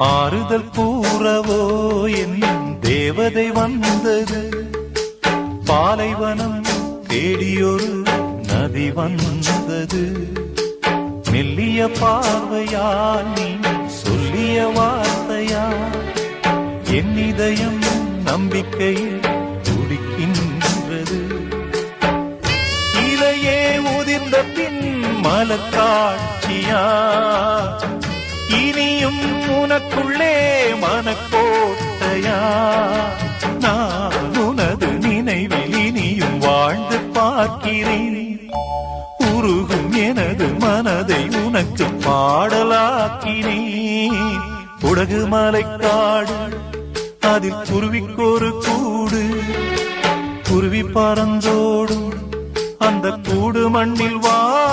ஆறுதல் கூறவோ என் தேவதை வந்தது. பாலைவனம் தேடியொரு நதி வந்தது. மெல்லிய பார்வையால் நீ சொல்லிய வார்த்தையா? என் இதயம் நம்பிக்கையில் துடிக்கின்றது. இலையே உதிர்ந்த பின் மலக்காட்சியா நீயும் உனக்குள்ளே மனக்கோட்டையா? நான் உனது நினைவில் இனியும் வாழ்ந்து பார்க்கிறேன். உருகும் எனது மனதை உனக்கு பாடலாக்கினேன். உடகு மலைக்காடு அதில் குருவிக்கொரு கூடு. குருவி பறந்தோடும் அந்த கூடு மண்ணில் வா.